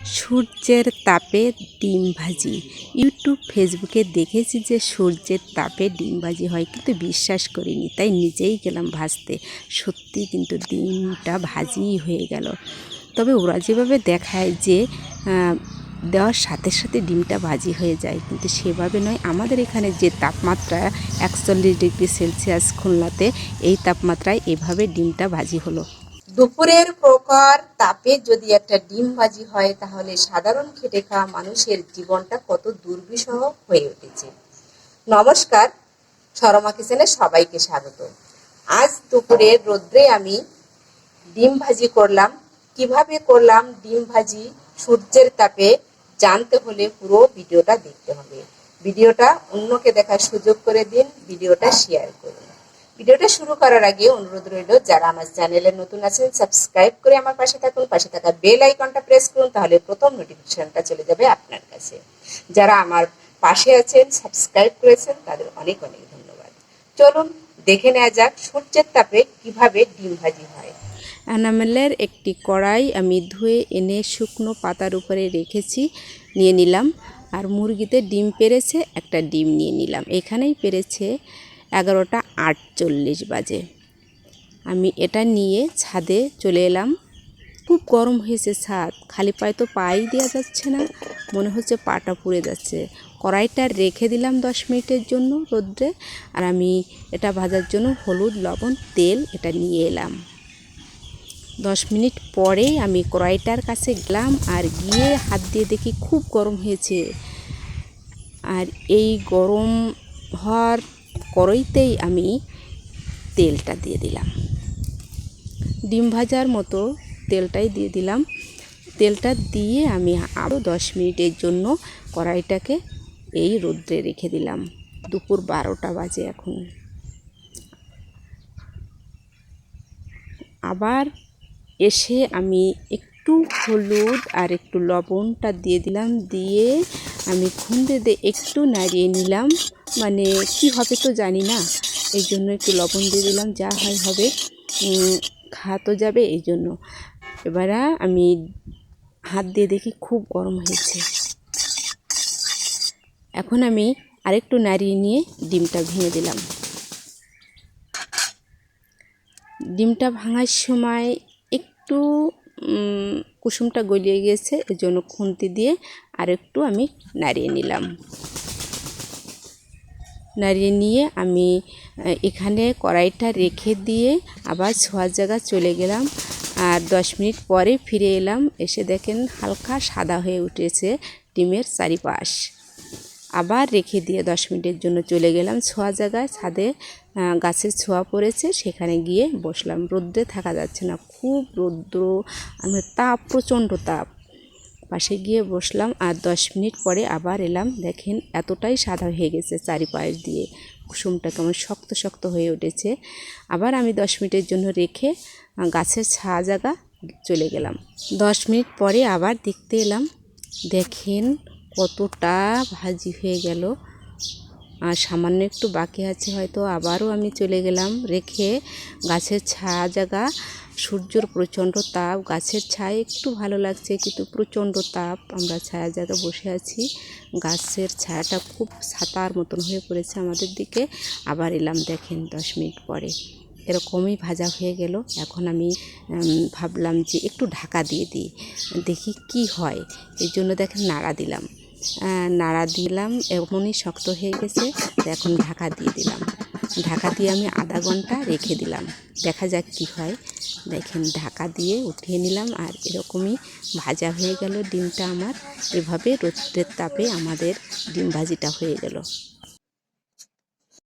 সূর্যের তাপে ডিম ভাজি। ইউটিউব ফেসবুকে দেখেছি যে সূর্যের তাপে ডিম ভাজি হয়, কিন্তু বিশ্বাস করিনি, তাই নিজেই গেলাম ভাজতে। সত্যি কিন্তু ডিমটা ভাজিই হয়ে গেল। তবে ওরা যেভাবে দেখায় যে দেওয়ার সাথে সাথে ডিমটা ভাজি হয়ে যায়, কিন্তু সেভাবে নয়। আমাদের এখানে যে তাপমাত্রা একচল্লিশ ডিগ্রি সেলসিয়াস খুলনাতে, এই তাপমাত্রায় এভাবে ডিমটা ভাজি হলো। দুপুরের প্রকার তাপে যদি একটা ডিম ভাজি হয়, তাহলে সাধারণ খেটে খাওয়া মানুষের জীবনটা কত দুর্বিষহ হয়ে উঠেছে। নমস্কার সরমা কিচেনে সবাইকে স্বাগত। আজ দুপুরের রোদ্রে আমি ডিম ভাজি করলাম। কীভাবে করলাম ডিম ভাজি, সূর্যের তাপে জানতে হলে পুরো ভিডিওটা দেখতে হবে। ভিডিওটা অন্যকে দেখার সুযোগ করে দিন, ভিডিওটা শেয়ার করুন। ভিডিওটা শুরু করার আগে অনুরোধ রইল, যারা আমার চ্যানেলে নতুন আছেন সাবস্ক্রাইব করে আমার পাশে থাকুন, পাশে থাকা বেল আইকনটা প্রেস করুন, তাহলে প্রথম নোটিফিকেশনটা চলে যাবে আপনার কাছে। যারা আমার পাশে আছেন সাবস্ক্রাইব করেছেন, তাদের অনেক অনেক ধন্যবাদ। চলুন, দেখে নেওয়া যাক সূর্যের তাপে কীভাবে ডিম ভাজি হয়। এনামেলের একটি কড়াই আমি ধুয়ে এনে শুকনো পাতার উপরে রেখেছি, নিয়ে নিলাম। আর মুরগিতে ডিম পেরেছে, একটা ডিম নিয়ে নিলাম। এখানেই পেরেছে এগারোটা আটচল্লিশ বাজে। আমি এটা নিয়ে ছাদে চলে এলাম। খুব গরম হয়েছে ছাদ। খালি পায়ে তো পাই দেওয়া যাচ্ছে না। মনে হচ্ছে পাটা পুড়ে যাচ্ছে। কড়াইটা রেখে দিলাম দশ মিনিটের জন্য রোদ্রে। আর আমি এটা ভাজার জন্য হলুদ, লবণ, তেল এটা নিয়ে এলাম। দশ মিনিট পরে আমি কড়াইটার কাছে গেলাম আর গিয়ে হাত দিয়ে দেখি খুব গরম হয়েছে। আর এই গরম হওয়ার কড়াইতেই আমি তেলটা দিয়ে দিলাম। ডিম ভাজার মতো তেলটাই দিয়ে দিলাম। তেলটা দিয়ে আমি আরও দশ মিনিটের জন্য কড়াইটাকে এই রোদ্রে রেখে দিলাম। দুপুর বারোটা বাজে এখন। আবার এসে আমি একটু হলুদ আর একটু লবণটা দিয়ে দিলাম। দিয়ে আমি খুন্দে দিয়ে একটু নাড়িয়ে নিলাম। মানে কি হবে তো জানি না। এই জন্য একটু লবণ দিয়ে দিলাম যা হয় হবে। উম, খাওয়া তো যাবে এই জন্য। এবার আমি হাত দিয়ে দেখি খুব গরম হয়েছে। এখন আমি আরেকটু নাড়িয়ে নিয়ে ডিমটা ভেঙে দিলাম। ডিমটা ভাঙার সময় একটু কুসুমটা গলিয়ে গিয়েছে, এজন্য খুন্তি দিয়ে আরেকটু আমি নাড়িয়ে নিলাম। নাড়িয়ে নিয়ে আমি এখানে কড়াইটা রেখে দিয়ে আবার ছোঁয়ার জায়গা চলে গেলাম। আর দশ মিনিট পরে ফিরে এলাম, এসে দেখেন হালকা সাদা হয়ে উঠেছে ডিমের চারিপাশ। আবার রেখে দিয়ে দশ মিনিটের জন্য চলে গেলাম ছোঁয়া জায়গায়, ছাদে গাছের ছোঁয়া পড়েছে, সেখানে গিয়ে বসলাম। রোদ্রে থাকা যাচ্ছে না, খুব রৌদ্র মানে তাপ, প্রচণ্ড তাপ। পাশে গিয়ে বসলাম আর দশ মিনিট পরে আবার এলাম। দেখেন এতটাই সাদা হয়ে গেছে চারিপাশ দিয়ে, কুসুমটা কেমন শক্ত শক্ত হয়ে উঠেছে। আবার আমি দশ মিনিটের জন্য রেখে গাছের ছা জায়গা চলে গেলাম। দশ মিনিট পরে আবার দেখতে এলাম, দেখেন কতটা ভাজি হয়ে গেল। আর সামান্য একটু বাকি আছে, হয়তো আবারও আমি চলে গেলাম রেখে গাছের ছায়া জায়গা। সূর্যর প্রচণ্ড তাপ, গাছের ছায় একটু ভালো লাগছে কিন্তু প্রচণ্ড তাপ। আমরা ছায়া জায়গায় বসে আছি, গাছের ছায়াটা খুব ছাতার মতন হয়ে পড়েছে আমাদের দিকে। আবার এলাম দেখেন দশ মিনিট পরে। এরকমই ভাজা হয়ে গেল। এখন আমি ভাবলাম যে একটু ঢাকা দিয়ে দিই, দেখি কি হয়। এই জন্য দেখেন নাড়া দিলাম। নাড়া দিলাম এমনই শক্ত হয়ে গেছে। এখন ঢাকা দিয়ে দিলাম। ঢাকা দিয়ে আমি আধা ঘণ্টা রেখে দিলাম। দেখা যাক কি হয়। দেখেন, ঢাকা দিয়ে উঠিয়ে নিলাম আর এরকমই ভাজা হয়ে গেল ডিমটা আমার। এভাবে রোদ্রের তাপে আমাদের ডিম ভাজিটা হয়ে গেল।